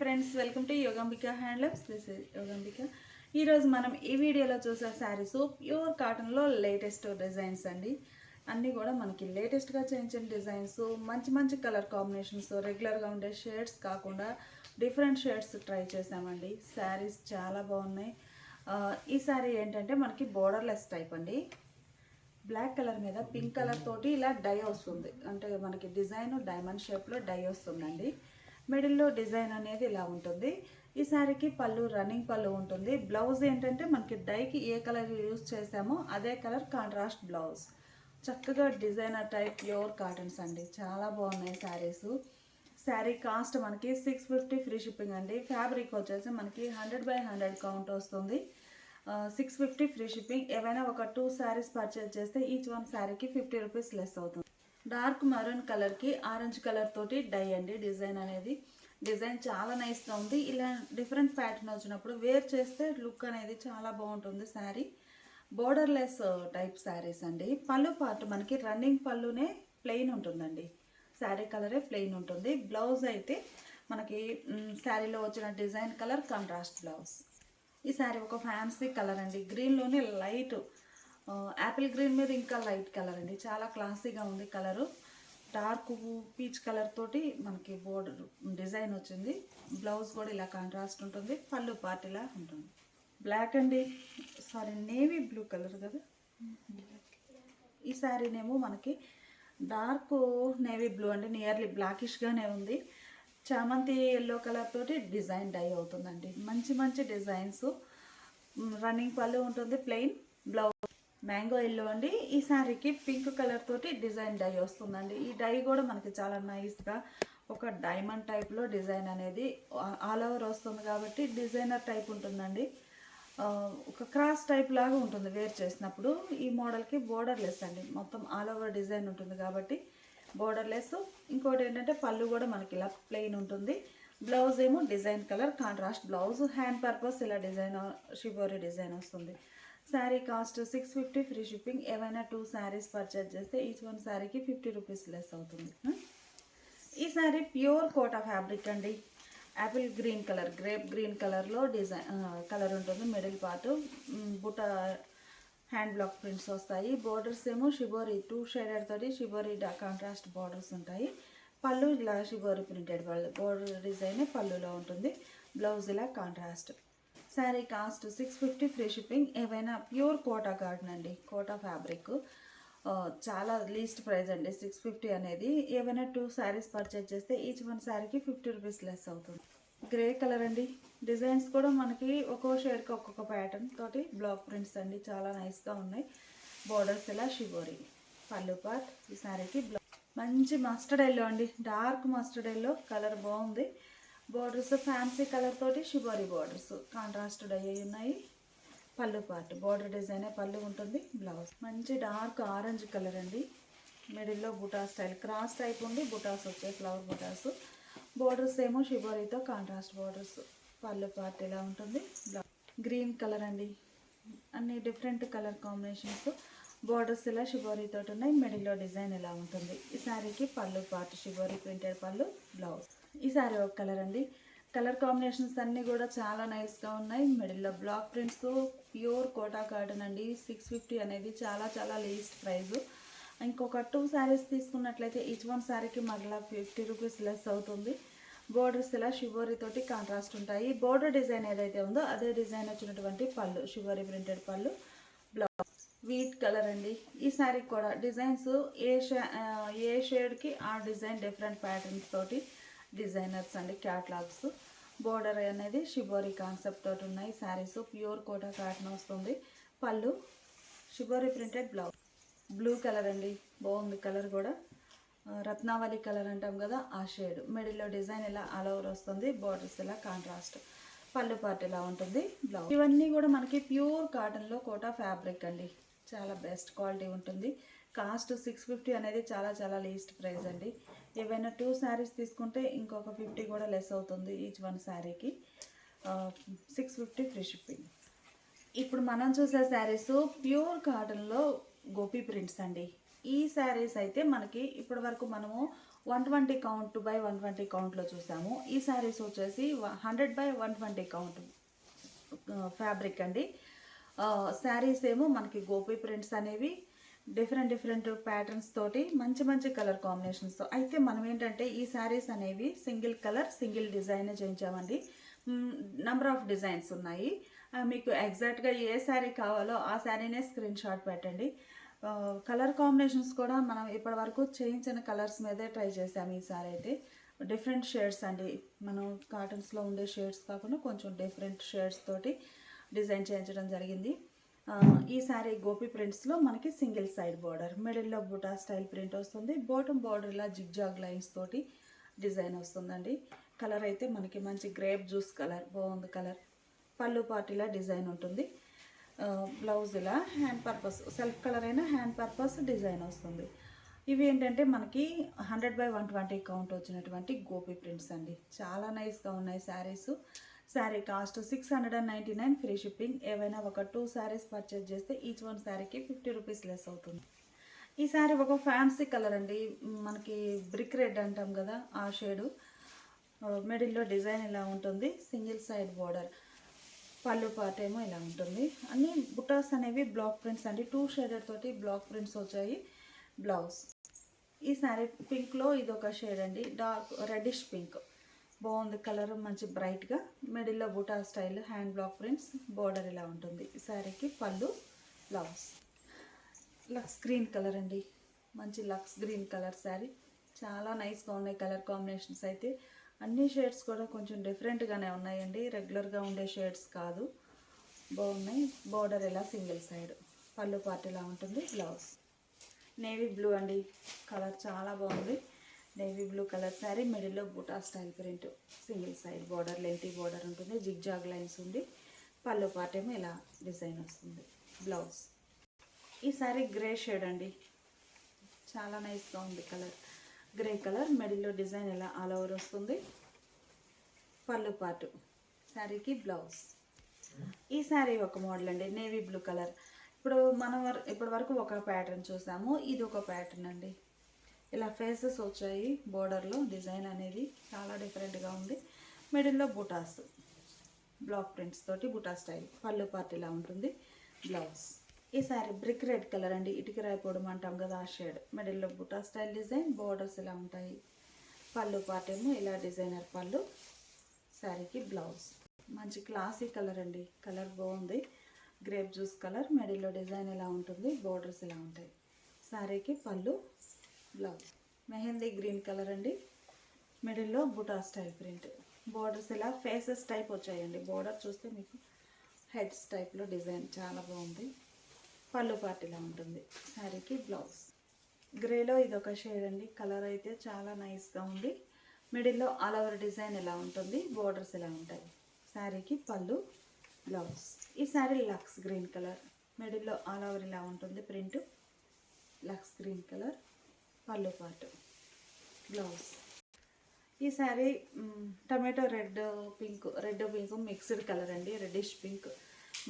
Friends welcome to Yogambika handlooms this is Yogambika ఈరోజు మనం ఈ వీడియోలో చూసే శారీస్ ప్యూర్ కాటన్లో లేటెస్ట్ డిజైన్స్ అండి. అన్నీ కూడా మనకి లేటెస్ట్గా చేయించిన డిజైన్స్ మంచి మంచి కలర్ కాంబినేషన్స్ రెగ్యులర్గా ఉండే షేడ్స్ కాకుండా డిఫరెంట్ షేడ్స్ ట్రై చేసామండి. శారీస్ చాలా బాగున్నాయి. ఈ శారీ ఏంటంటే మనకి బోర్డర్లెస్ టైప్ అండి. బ్లాక్ కలర్ మీద పింక్ కలర్ తోటి ఇలా డై వస్తుంది. అంటే మనకి డిజైన్ డైమండ్ షేప్లో డై వస్తుందండి. మిడిల్లో డిజైన్ అనేది ఇలా ఉంటుంది. ఈ శారీకి పళ్ళు రన్నింగ్ పళ్ళు ఉంటుంది. బ్లౌజ్ ఏంటంటే మనకి డైకి ఏ కలర్ యూజ్ చేసామో అదే కలర్ కాంట్రాస్ట్ బ్లౌజ్. చక్కగా డిజైనర్ టైప్ ప్యూర్ కాటన్స్ అండి. చాలా బాగున్నాయి శారీస్ శారీ కాస్ట్ మనకి సిక్స్ ఫిఫ్టీ ఫ్రీ షిప్పింగ్ అండి. ఫ్యాబ్రిక్ వచ్చేసి మనకి హండ్రెడ్ బై హండ్రెడ్ కౌంట్ వస్తుంది. Six fifty free shipping. ఏవైనా ఒక టూ శారీస్ పర్చేజ్ చేస్తే ఈచ్ వన్ శారీకి ఫిఫ్టీ రూపీస్ లెస్ అవుతుంది. డార్క్ మరూన్ కలర్కి ఆరెంజ్ కలర్ తోటి డై అండి. డిజైన్ అనేది డిజైన్ చాలా నైస్గా ఉంది. ఇలా డిఫరెంట్ ప్యాటర్న్ వచ్చినప్పుడు వేర్ చేస్తే లుక్ అనేది చాలా బాగుంటుంది శారీ. బోర్డర్లెస్ టైప్ శారీస్ అండి. పళ్ళు పార్ట్ మనకి రన్నింగ్ పళ్ళునే ప్లెయిన్ ఉంటుందండి. శారీ కలరే ప్లెయిన్ ఉంటుంది. బ్లౌజ్ అయితే మనకి శారీలో వచ్చిన డిజైన్ కలర్ కాంట్రాస్ట్ బ్లౌజ్. ఈ శారీ ఒక ఫ్యాన్సీ కలర్ అండి. గ్రీన్లోనే లైట్ యాపిల్ గ్రీన్ మీద ఇంకా లైట్ కలర్ అండి. చాలా క్లాసీగా ఉంది కలరు. డార్క్ పీచ్ కలర్ తోటి మనకి బోర్డర్ డిజైన్ వచ్చింది. బ్లౌజ్ కూడా ఇలా కాంట్రాస్ట్ ఉంటుంది. పళ్ళు పార్ట్ ఇలా ఉంటుంది. బ్లాక్ అండి. సారీ నేవీ బ్లూ కలర్ కదా? ఈ శారీనేమో మనకి డార్క్ నేవీ బ్లూ అంటే నియర్లీ బ్లాకిష్గానే ఉంది. చామంతి ఎల్లో కలర్ తోటి డిజైన్ డై అవుతుందండి. మంచి మంచి డిజైన్స్. రన్నింగ్ పళ్ళు ఉంటుంది. ప్లెయిన్ బ్లౌజ్ మ్యాంగో ఎల్లో అండి. ఈ శారీకి పింక్ కలర్ తోటి డిజైన్ డై వస్తుందండి. ఈ డై కూడా మనకి చాలా నైస్గా ఒక డైమండ్ టైప్లో డిజైన్ అనేది ఆల్ ఓవర్ వస్తుంది కాబట్టి డిజైనర్ టైప్ ఉంటుందండి. ఒక క్రాస్ టైప్ లాగా ఉంటుంది వేర్ చేసినప్పుడు. ఈ మోడల్కి బోర్డర్లెస్ అండి. మొత్తం ఆల్ ఓవర్ డిజైన్ ఉంటుంది కాబట్టి బోర్డర్ లెస్ ఇంకోటి ఏంటంటే పళ్ళు కూడా మనకి ఇలా ప్లెయిన్ ఉంటుంది. బ్లౌజ్ ఏమో design colour contrast. Blouse hand purpose ఇలా డిజైన్ షిబోరి డిజైన్ వస్తుంది. Sari cost six fifty free shipping. ఏవైనా టూ శారీస్ పర్చేజ్ చేస్తే ఈచ్ వన్ శారీకి ఫిఫ్టీ రూపీస్ లెస్ అవుతుంది. Hmm? ఈ శారీ ప్యూర్ కోటా ఫ్యాబ్రిక్ అండి. Apple green colour grape green కలర్లో డిజైన్ కలర్ ఉంటుంది. మిడిల్ పార్ట్ బుట్ట హ్యాండ్ బ్లాక్ ప్రింట్స్ వస్తాయి. బోర్డర్స్ ఏమో షిబోరి టూ షేడెడ్ తోటి షిబోరి కాంట్రాస్ట్ బోర్డర్స్ ఉంటాయి. పళ్ళు ఇలా షిబోరి ప్రింటెడ్ బోర్డర్ డిజైన్ పళ్ళులో ఉంటుంది. బ్లౌజ్ ఇలా contrast. Sari cost six fifty free shipping ఏవైనా ప్యూర్ కోటా కాటన్ అండి కోటా ఫ్యాబ్రిక్. చాలా లీస్ట్ ప్రైస్ అండి సిక్స్ ఫిఫ్టీ అనేది. ఏవైనా టూ శారీస్ పర్చేజ్ చేస్తే ఈచ్ వన్ శారీకి ఫిఫ్టీ రూపీస్ లెస్ అవుతుంది. గ్రే కలర్ అండి. డిజైన్స్ కూడా మనకి ఒక్కో షేడ్కి ఒక్కొక్క ప్యాటర్న్ తోటి బ్లాక్ ప్రింట్స్ అండి చాలా నైస్గా ఉన్నాయి. బోర్డర్స్ ఇలా షిబోరి పళ్ళు పార్ట్ ఈ శారీకి బ్లాక్ మంచి మస్టర్డ్ ఎల్లో అండి. డార్క్ మస్టర్డ్ ఎల్లో కలర్ బాగుంది. బోర్డర్స్ ఫ్యాన్సీ కలర్ తోటి షిబోరి బోర్డర్స్ కాంట్రాస్ట్ అయ్యి ఉన్నాయి. పళ్ళు పార్ట్ బోర్డర్ డిజైన్ పళ్ళు ఉంటుంది. బ్లౌజ్ మంచి డార్క్ ఆరెంజ్ కలర్ అండి. మిడిల్లో బుటా స్టైల్ క్రాస్ టైప్ ఉండి బుటాస్ వచ్చాయి ఫ్లవర్ బుటాస్. బోర్డర్స్ ఏమో షిబోరీతో కాంట్రాస్ట్ బోర్డర్స్ పళ్ళు పార్ట్ ఇలా ఉంటుంది. గ్రీన్ కలర్ అండి. అన్ని డిఫరెంట్ కలర్ కాంబినేషన్స్ బోర్డర్స్ ఇలా షిబోరీ తోటి ఉన్నాయి. మిడిల్లో డిజైన్ ఇలా ఉంటుంది. ఈ శారీకి pallu part shibori printed pallu blouse ఈ శారీ ఒక కలర్ అండి. కలర్ కాంబినేషన్స్ అన్నీ కూడా చాలా నైస్గా ఉన్నాయి. మిడిల్లో black prints pure Kota cotton అండి. సిక్స్ ఫిఫ్టీ అనేది చాలా చాలా లీస్ట్ ప్రైస్. ఇంకొక టూ శారీస్ తీసుకున్నట్లయితే ఈచ్ వన్ శారీకి మరలా ఫిఫ్టీ రూపీస్ లెస్ అవుతుంది. బోర్డర్స్ ఇలా షివోరీ తోటి కాంట్రాస్ట్ ఉంటాయి. బోర్డర్ డిజైన్ ఏదైతే ఉందో అదే డిజైన్ వచ్చినటువంటి pallu shibori printed pallu. Blouse. Wheat colour అండి. ఈ శారీకి కూడా డిజైన్స్ ఏ షే ఏ షేడ్కి ఆ డిజైన్ డిఫరెంట్ ప్యాటర్న్స్ తోటి డిజైనర్స్ అండి క్యాట్లాగ్స్. బోర్డర్ అనేది షిబోరి కాన్సెప్ట్ తోటి ఉన్నాయి శారీస్ ప్యూర్ కోటా కాటన్ వస్తుంది. పళ్ళు shibori printed blouse blue colour అండి బాగుంది కలర్ కూడా. రత్నావళి కలర్ అంటాం కదా ఆ షేడ్ మిడిల్లో డిజైన్ ఇలా ఆల్ ఓవర్ వస్తుంది బార్డర్స్ ఇలా కాంట్రాస్ట్ పళ్ళు పార్ట్ ఇలా ఉంటుంది బ్లౌజ్ ఇవన్నీ కూడా మనకి ప్యూర్ కాటన్లో కోటా ఫ్యాబ్రిక్ అండి. చాలా బెస్ట్ క్వాలిటీ ఉంటుంది. కాస్ట్ సిక్స్ ఫిఫ్టీ అనేది చాలా చాలా లీస్ట్ ప్రైస్ అండి. ఏవైనా టూ శారీస్ తీసుకుంటే ఇంకొక ఫిఫ్టీ కూడా లెస్ అవుతుంది ఈచ్ వన్ శారీకి సిక్స్ ఫిఫ్టీ ఫ్రీ షిప్పింగ్ ఇప్పుడు మనం చూసే శారీస్ ప్యూర్ కాటన్లో గోపీ ప్రింట్స్ అండి. ఈ శారీస్ అయితే మనకి ఇప్పటి వరకు మనము one twenty count by one twenty కౌంట్లో చూసాము. ఈ శారీస్ వచ్చేసి hundred by one twenty count fabric అండి. శారీస్ ఏమో మనకి గోపి ప్రింట్స్ అనేవి డిఫరెంట్ డిఫరెంట్ ప్యాటర్న్స్ తోటి మంచి మంచి కలర్ కాంబినేషన్స్తో అయితే మనం ఏంటంటే ఈ శారీస్ అనేవి సింగిల్ కలర్ సింగిల్ డిజైన్ చేయించామండి. నంబర్ ఆఫ్ డిజైన్స్ ఉన్నాయి. మీకు ఎగ్జాక్ట్గా ఏ శారీ కావాలో ఆ శారీనే స్క్రీన్ షాట్ పెట్టండి. కలర్ కాంబినేషన్స్ కూడా మనం ఇప్పటివరకు చేయించిన కలర్స్ మీదే ట్రై చేసాము ఈ సారీ అయితే. డిఫరెంట్ షేడ్స్ అండి. మనం కాటన్స్లో ఉండే షేడ్స్ కాకుండా కొంచెం డిఫరెంట్ షేడ్స్ తోటి డిజైన్ చేయించడం జరిగింది. ఈ శారీ గోపి ప్రింట్స్లో మనకి సింగిల్ సైడ్ బార్డర్ మిడిల్లో బుటా స్టైల్ ప్రింట్ వస్తుంది బాటమ్ బార్డర్ ఇలా జిగ్జాగ్ లైన్స్ తోటి డిజైన్ వస్తుందండి. కలర్ అయితే మనకి మంచి గ్రేప్ జ్యూస్ కలర్ బాగుంది కలర్ పళ్ళు పార్టీలా డిజైన్ ఉంటుంది. బ్లౌజ్ ఇలా హ్యాండ్ పర్పస్ సెల్ఫ్ కలర్ అయినా హ్యాండ్ పర్పస్ డిజైన్ వస్తుంది. ఇవి ఏంటంటే మనకి hundred by one twenty count వచ్చినటువంటి గోపి ప్రింట్స్ అండి. చాలా నైస్గా ఉన్నాయి saris sari cost six hundred and ninety nine free shipping ఏవైనా ఒక టూ శారీస్ పర్చేజ్ చేస్తే ఈచ్ వన్ శారీకి ఫిఫ్టీ రూపీస్ లెస్ అవుతుంది. ఈ శారీ ఒక ఫ్యాన్సీ కలర్ అండి. మనకి బ్రిక్ రెడ్ అంటాం కదా ఆ షేడు మిడిల్లో డిజైన్ ఇలా ఉంటుంది. సింగిల్ సైడ్ బార్డర్ పళ్ళు పార్ట్ ఏమో ఇలా ఉంటుంది. అన్ని బుటాస్ అనేవి బ్లాక్ ప్రింట్స్ అండి. టూ షేడెడ్ తోటి బ్లాక్ ప్రింట్స్ వచ్చాయి. బ్లౌజ్ ఈ శారీ పింక్లో ఇది ఒక షేడ్ అండి. డార్క్ రెడ్డిష్ పింక్ బాగుంది కలర్ మంచి బ్రైట్గా మిడిల్లో buta style hand block prints border ఇలా ఉంటుంది. ఈ శారీకి పళ్ళు బ్లౌజ్ లక్స్ గ్రీన్ కలర్ అండి. మంచి లక్స్ గ్రీన్ కలర్ శారీ. చాలా నైస్గా ఉన్నాయి కలర్ కాంబినేషన్స్ అయితే. అన్ని షేడ్స్ కూడా కొంచెం డిఫరెంట్గానే ఉన్నాయండి. రెగ్యులర్గా ఉండే షేడ్స్ కాదు. బాగున్నాయి. బార్డర్ ఇలా సింగిల్ సైడ్. పళ్ళు పార్ట్ ఇలా ఉంటుంది బ్లౌజ్ నేవీ బ్లూ అండి. కలర్ చాలా బాగుంది. నేవీ బ్లూ కలర్ శారీ మిడిల్లో buta style print. Single side border lengthy border ఉంటుంది జిగ్జాగ్ లైన్స్ ఉంది. పళ్ళు పార్ట్ ఏమో ఇలా డిజైన్ వస్తుంది. బ్లౌజ్. ఈ శారీ గ్రే షేడ్ అండి. చాలా నైస్గా ఉంది కలర్. గ్రే కలర్ మిడిల్లో డిజైన్ ఇలా ఆల్ ఓవర్ వస్తుంది. పళ్ళు పాటు శారీకి బ్లౌజ్. ఈ శారీ ఒక మోడల్ అండి నేవీ బ్లూ కలర్. ఇప్పుడు మనం ఇప్పటి వరకు ఒక ప్యాటర్న్ చూసాము. ఇది ఒక ప్యాటర్న్ అండి. ఇలా ఫేసెస్ వచ్చాయి బోర్డర్లో. డిజైన్ అనేది చాలా డిఫరెంట్గా ఉంది. మిడిల్లో బుటాస్ బ్లాక్ ప్రింట్స్ తోటి బుటా స్టైల్. పళ్ళు పార్ట్ ఇలా ఉంటుంది. బ్లౌజ్. ఈ సారీ బ్రిక్ రెడ్ కలర్ అండి. ఇటుక రాయిపోవడం అంటాం కదా ఆ షేడ్. మిడిల్లో బుటా స్టైల్ డిజైన్ బోర్డర్స్ ఇలా ఉంటాయి. పళ్ళు పార్ట్ ఏమో ఇలా డిజైనర్ పళ్ళు శారీకి బ్లౌజ్. మంచి క్లాసీ కలర్ అండి. కలర్ బాగుంది. గ్రేప్ జ్యూస్ కలర్ మిడిల్లో డిజైన్ ఇలా ఉంటుంది బోర్డర్స్ ఇలా ఉంటాయి. శారీకి పళ్ళు బ్లౌజ్ మెహందీ గ్రీన్ కలర్ అండి. మిడిల్లో బుటా స్టైల్ ప్రింట్. బోర్డర్స్ ఇలా ఫేసెస్ టైప్ వచ్చాయండి. బోర్డర్ చూస్తే మీకు హెడ్స్ టైప్లో డిజైన్ చాలా బాగుంది. పళ్ళు పార్టీలా ఉంటుంది. శారీకి బ్లౌజ్ గ్రేలో ఇది ఒక షేడ్ అండి. కలర్ అయితే చాలా నైస్గా ఉంది. మిడిల్లో ఆల్ ఓవర్ డిజైన్ ఇలా ఉంటుంది. బోర్డర్స్ ఇలా ఉంటాయి. శారీకి పళ్ళు బ్లౌజ్ ఈ శారీ లక్స్ గ్రీన్ కలర్ మిడిల్లో ఆల్ ఓవర్ ఇలా ఉంటుంది. ప్రింట్ లక్స్ గ్రీన్ కలర్ పళ్ళు పాటు బ్లౌజ్. ఈ sari tomato red pink red pink mixed colour అండి రెడ్డిష్ పింక్.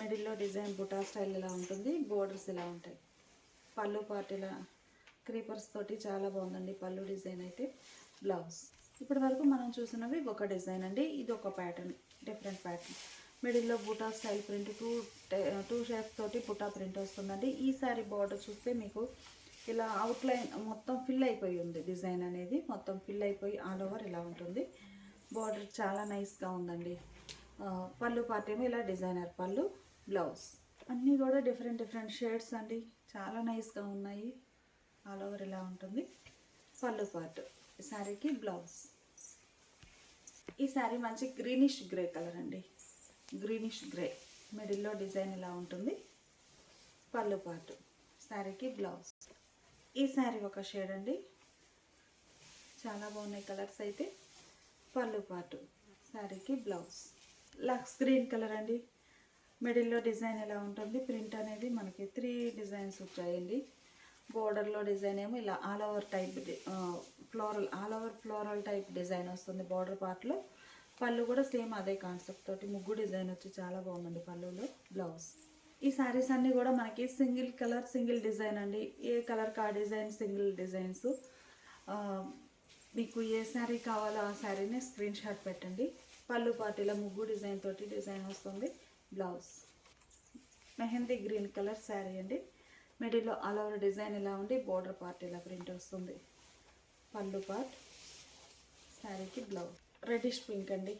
మిడిల్లో డిజైన్ బుటా స్టైల్ ఇలా ఉంటుంది బోర్డర్స్ ఇలా ఉంటాయి. పళ్ళు పాటు ఇలా క్రీపర్స్ తోటి చాలా బాగుందండి పళ్ళు డిజైన్ అయితే బ్లౌజ్. ఇప్పటి వరకు మనం చూసినవి ఒక డిజైన్ అండి ఇది ఒక ప్యాటర్న్ డిఫరెంట్ ప్యాటర్న్. మిడిల్లో buta style print two two shapes తోటి బుటా ప్రింట్ వస్తుందండి. ఈ శారీ బార్డర్ చూస్తే మీకు ఇలా అవుట్లైన్ మొత్తం ఫిల్ అయిపోయి ఉంది. డిజైన్ అనేది మొత్తం ఫిల్ అయిపోయి ఆల్ ఓవర్ ఇలా ఉంటుంది. బార్డర్ చాలా నైస్గా ఉందండి. పళ్ళు పార్ట్ ఏమో ఇలా డిజైనర్ పళ్ళు బ్లౌజ్ అన్నీ కూడా డిఫరెంట్ డిఫరెంట్ షేడ్స్ అండి. చాలా నైస్గా ఉన్నాయి. ఆల్ ఓవర్ ఇలా ఉంటుంది. పళ్ళు పార్ట్ శారీకి బ్లౌజ్ ఈ శారీ మంచి గ్రీనిష్ గ్రే కలర్ అండి. గ్రీనిష్ గ్రే మిడిల్లో డిజైన్ ఇలా ఉంటుంది. పళ్ళు పార్ట్ శారీకి బ్లౌజ్ ఈ శారీ ఒక షేడ్ అండి. చాలా బాగున్నాయి కలర్స్ అయితే. పళ్ళు పాటు శారీకి బ్లౌజ్ లక్స్ గ్రీన్ కలర్ అండి. మిడిల్లో డిజైన్ ఎలా ఉంటుంది? ప్రింట్ అనేది మనకి త్రీ డిజైన్స్ వచ్చాయండి. బోర్డర్లో డిజైన్ ఏమో ఇలా all over type floral all over floral type design వస్తుంది బార్డర్ పార్ట్లో పళ్ళు కూడా సేమ్ అదే కాన్సెప్ట్ తోటి ముగ్గు డిజైన్ వచ్చి చాలా బాగుందండి పళ్ళులో. బ్లౌజ్ ఈ శారీస్ అన్నీ కూడా మనకి సింగిల్ కలర్ సింగిల్ డిజైన్ అండి. ఏ కలర్ కా డిజైన్ సింగిల్ డిజైన్స్. మీకు ఏ శారీ కావాలో ఆ శారీని స్క్రీన్ షాట్ పెట్టండి. పళ్ళు పార్టీలో ముగ్గు డిజైన్ తోటి డిజైన్ వస్తుంది. Blouse. Mehndi green colour sari అండి. మిడిల్లో ఆల్ ఓవర్ డిజైన్ ఇలా ఉండి బోర్డర్ పార్ట్ ఇలా ప్రింట్ వస్తుంది. పళ్ళు పార్ట్ శారీకి బ్లౌజ్ రెడ్డిష్ పింక్ అండి.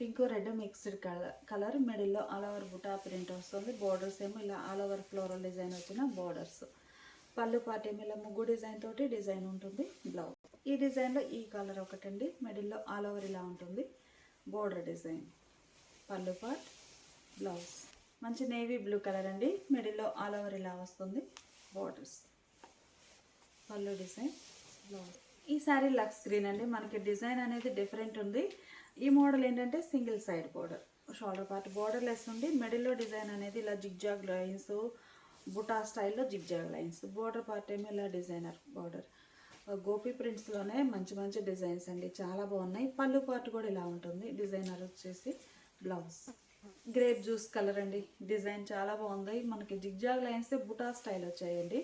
Pink red mixed colour colour. మిడిల్లో ఆల్ ఓవర్ బుటా ప్రింట్ వస్తుంది. బోర్డర్స్ ఏమో ఇలా ఆల్ ఓవర్ ఫ్లోరల్ డిజైన్ వచ్చిన బోర్డర్స్. పళ్ళు పార్ట్ ఏమో ఇలా ముగ్గు డిజైన్ తోటి డిజైన్ ఉంటుంది. బ్లౌజ్. ఈ డిజైన్లో ఈ కలర్ ఒకటండి. మిడిల్లో ఆల్ ఓవర్ ఇలా ఉంటుంది. Border design. పళ్ళు పార్ట్ బ్లౌజ్. మంచి నేవీ బ్లూ కలర్ అండి. మిడిల్లో ఆల్ ఓవర్ ఇలా వస్తుంది. బోర్డర్స్. పళ్ళు డిజైన్ బ్లౌజ్. ఈ శారీ లక్స్ గ్రీన్ అండి. మనకి డిజైన్ అనేది డిఫరెంట్ ఉంది. ఈ మోడల్ ఏంటంటే single side border. Shoulder part border less ఉండి మిడిల్లో డిజైన్ అనేది ఇలా జిగ్జాగ్ లైన్స్ బుటా స్టైల్లో జిగ్జాగ్ లైన్స్. బోర్డర్ పార్ట్ ఏమో ఇలా డిజైనర్ బోర్డర్. గోపి ప్రింట్స్లోనే మంచి మంచి డిజైన్స్ అండి. చాలా బాగున్నాయి. పళ్ళు పార్ట్ కూడా ఇలా ఉంటుంది. డిజైనర్ వచ్చేసి బ్లౌజ్. గ్రేప్ జ్యూస్ కలర్ అండి. డిజైన్ చాలా బాగుంది. మనకి జిగ్జాగ్ లైన్స్ బుటా స్టైల్ వచ్చాయండి.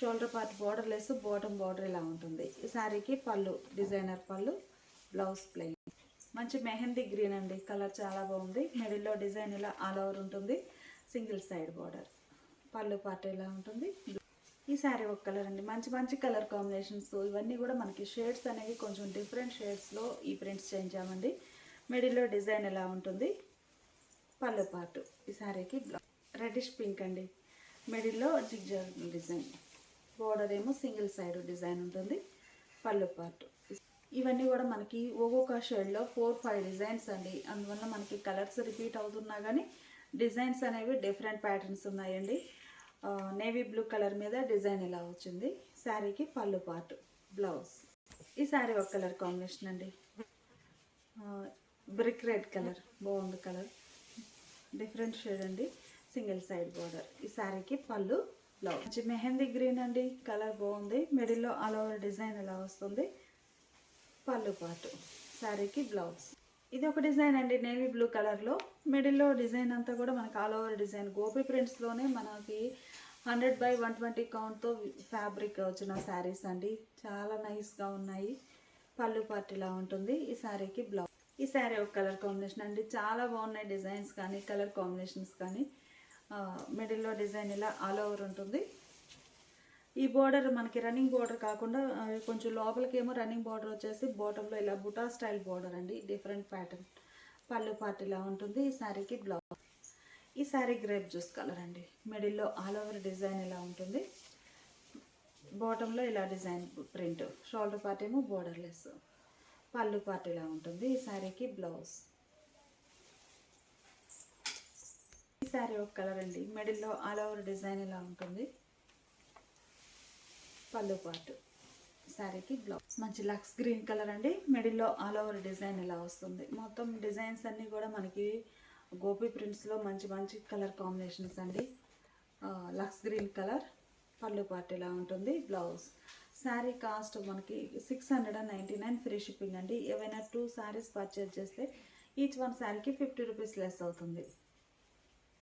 Shoulder part border less bottom border ఇలా ఉంటుంది. ఈ శారీకి పళ్ళు డిజైనర్ పళ్ళు బ్లౌజ్ ప్లెయిన్. మంచి మెహందీ గ్రీన్ అండి. కలర్ చాలా బాగుంది. మిడిల్లో డిజైన్ ఇలా ఆల్ ఓవర్ ఉంటుంది. Single side border. పళ్ళు పార్ట్ ఇలా ఉంటుంది. ఈ శారీ ఒక కలర్ అండి. మంచి మంచి కలర్ కాంబినేషన్స్ ఇవన్నీ కూడా మనకి షేడ్స్ అనేవి కొంచెం డిఫరెంట్ షేడ్స్లో ఈ ప్రింట్స్ చేయించామండి మిడిల్లో డిజైన్ ఎలా ఉంటుంది. పళ్ళు పార్ట్ ఈ శారీకి బ్లౌజ్ రెడ్డిష్ పింక్ అండి. మిడిల్లో జిగ్జాగ్ డిజైన్. బోర్డర్ ఏమో సింగిల్ సైడ్ డిజైన్ ఉంటుంది. పళ్ళు పార్ట్. ఇవన్నీ కూడా మనకి ఒక్కొక్క షేడ్లో ఫోర్ ఫైవ్ డిజైన్స్ అండి. అందువల్ల మనకి కలర్స్ రిపీట్ అవుతున్నా కానీ డిజైన్స్ అనేవి డిఫరెంట్ ప్యాటర్న్స్ ఉన్నాయండి. నేవీ బ్లూ కలర్ మీద డిజైన్ ఇలా వచ్చింది? శారీకి పళ్ళు పార్ట్ బ్లౌజ్ ఈ శారీ ఒక కలర్ కాంబినేషన్ అండి. బ్రిక్ రెడ్ కలర్ బాగుంది కలర్ డిఫరెంట్ షేడ్ అండి. సింగిల్ సైడ్ బార్డర్ ఈ శారీకి పళ్ళు బ్లౌజ్ మంచి మెహందీ గ్రీన్ అండి. కలర్ బాగుంది. మిడిల్లో ఆల్ ఓవర్ డిజైన్ ఇలా వస్తుంది? పళ్ళు పాటు శారీకి బ్లౌజ్. ఇది ఒక డిజైన్ అండి నేవీ బ్లూ కలర్లో. మిడిల్లో డిజైన్ అంతా కూడా మనకు ఆల్ ఓవర్ డిజైన్. గోపి ప్రింట్స్లోనే మనకి హండ్రెడ్ బై వన్ ట్వంటీ కౌంట్తో ఫ్యాబ్రిక్ వచ్చిన శారీస్ అండి. చాలా నైస్గా ఉన్నాయి. పళ్ళు పార్టీలా ఉంటుంది. ఈ శారీకి బ్లౌజ్. ఈ శారీ ఒక కలర్ కాంబినేషన్ అండి. చాలా బాగున్నాయి డిజైన్స్ కానీ కలర్ కాంబినేషన్స్ కానీ. మిడిల్లో డిజైన్ ఇలా ఆల్ ఓవర్ ఉంటుంది. ఈ బోర్డర్ మనకి రన్నింగ్ బోర్డర్ కాకుండా కొంచెం లోపలికి ఏమో రన్నింగ్ బోర్డర్ వచ్చేసి బాటంలో ఇలా బుటా స్టైల్ బోర్డర్ అండి. డిఫరెంట్ ప్యాటర్న్ పళ్ళు పార్ట్ ఇలా ఉంటుంది. ఈ శారీకి బ్లౌజ్ ఈ శారీ గ్రేప్ జ్యూస్ కలర్ అండి. మిడిల్లో ఆల్ ఓవర్ డిజైన్ ఇలా ఉంటుంది. బాటంలో ఇలా డిజైన్ ప్రింట్ షోల్డర్ పార్ట్ ఏమో బోర్డర్లెస్ పళ్ళు పార్ట్ ఇలా ఉంటుంది. ఈ శారీకి బ్లౌజ్ ఈ శారీ ఒక కలర్ అండి. మిడిల్లో ఆల్ ఓవర్ డిజైన్ ఇలా ఉంటుంది. పళ్ళు పాటు శారీకి బ్లౌజ్ మంచి లక్స్ గ్రీన్ కలర్ అండి. మిడిల్లో ఆల్ ఓవర్ డిజైన్ ఇలా వస్తుంది. మొత్తం డిజైన్స్ అన్నీ కూడా మనకి గోపి ప్రింట్స్లో మంచి మంచి కలర్ కాంబినేషన్స్ అండి. లక్స్ గ్రీన్ కలర్ పళ్ళు పాటు ఇలా ఉంటుంది బ్లౌజ్. శారీ కాస్ట్ మనకి six hundred and ninety nine free shipping అండి. ఏవైనా టూ శారీస్ పర్చేజ్ చేస్తే ఈచ్ వన్ శారీకి ఫిఫ్టీ రూపీస్ లెస్ అవుతుంది.